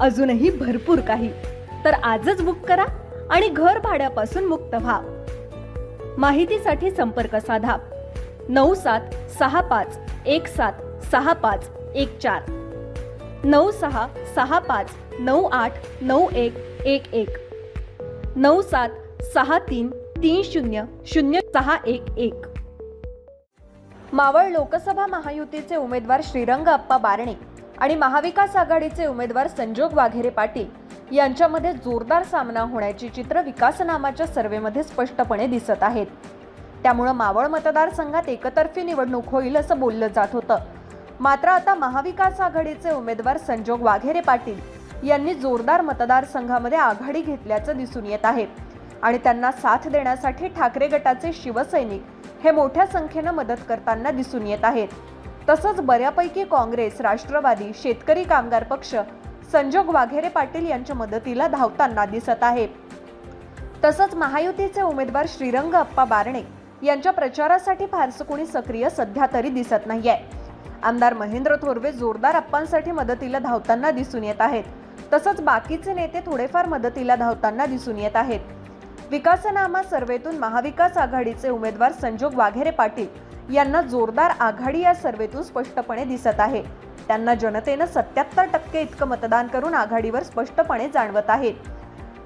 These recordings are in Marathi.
अजूनही भरपूर काही. तर आजच बुक करा आणि घर भाड्यापासून मुक्त व्हा. माहितीसाठी संपर्क साधा. नऊ सात सहा पाच एक सात सहा पाच एक चार. नऊ सहा सहा पाच नऊ आठ नऊ एक एक एक. नऊ सात सहा तीन तीन शून्य शून्य सहा एक एक. मावळ लोकसभा महायुतीचे उमेदवार श्रीरंग अप्पा बारणे. आणि महाविकास आघाडीचे उमेदवार संजोग वाघेरे पाटील यांच्यामध्ये जोरदार सामना होण्याची चित्र विकासनामाच्या सर्व्हेमध्ये स्पष्टपणे दिसत आहेत. त्यामुळं मावळ मतदारसंघात एकतर्फी निवडणूक होईल असं बोललं जात होतं. मात्र आता महाविकास आघाडीचे उमेदवार संजोग वाघेरे पाटील यांनी जोरदार मतदारसंघामध्ये आघाडी घेतल्याचं दिसून येत आहे आणि त्यांना साथ देण्यासाठी ठाकरे गटाचे शिवसैनिक हे मोठ्या संख्येनं मदत करताना दिसून येत आहेत. तसंच बऱ्यापैकी काँग्रेस राष्ट्रवादी शेतकरी कामगार पक्ष संजोग वाघेरे पाटील यांच्या मदतीला धावताना दिसत आहे तसंच महायुतीचे उमेदवार श्रीरंग अप्पा बारणे यांच्या प्रचारासाठी फारसं कोणी सक्रिय सध्या तरी दिसत नाहीये. आमदार महेंद्र थोरवे जोरदार अप्पांसाठी मदतीला धावताना दिसून येत आहेत. तसंच बाकीचे नेते थोडेफार मदतीला धावताना दिसून येत आहेत. विकासनामा सर्वेतून महाविकास आघाडीचे उमेदवार संजोग वाघेरे पाटील यांना जोरदार आघाडी या सर्वेतून स्पष्टपणे दिसत आहे. त्यांना जनतेनं सत्याहत्तर टक्के इतकं मतदान करून आघाडीवर स्पष्टपणे जाणवत आहेत.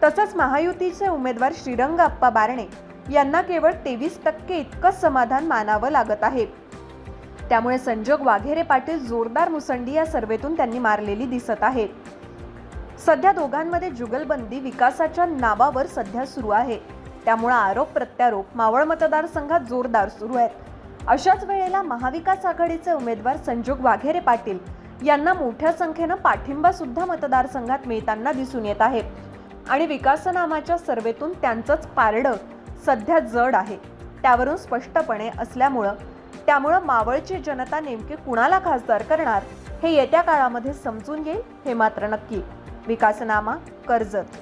तसंच महायुतीचे उमेदवार श्रीरंग अप्पा बारणे यांना केवळ तेवीस टक्के इतकंच समाधान मानावं लागत आहे. त्यामुळे संजोग वाघेरे पाटील जोरदार मुसंडी या सर्वेतून त्यांनी मारलेली दिसत आहे. सध्या दोघांमध्ये जुगलबंदी विकासाच्या नावावर सध्या सुरू आहे. त्यामुळे आरोप प्रत्यारोप मावळ मतदारसंघात जोरदार सुरू आहेत. अशाच वेळेला महाविकास आघाडीचे उमेदवार संजोग वाघेरे पाटील यांना मोठ्या संख्येनं पाठिंबा सुद्धा मतदारसंघात मिळताना दिसून येत आहे. आणि विकासनामाच्या सर्वेतून त्यांचंच पारडं सध्या जड आहे. त्यावरून स्पष्टपणे असल्यामुळं त्यामुळं मावळची जनता नेमकी कुणाला खासदार करणार हे येत्या काळामध्ये समजून येईल हे मात्र नक्की. विकासनामा कर्जत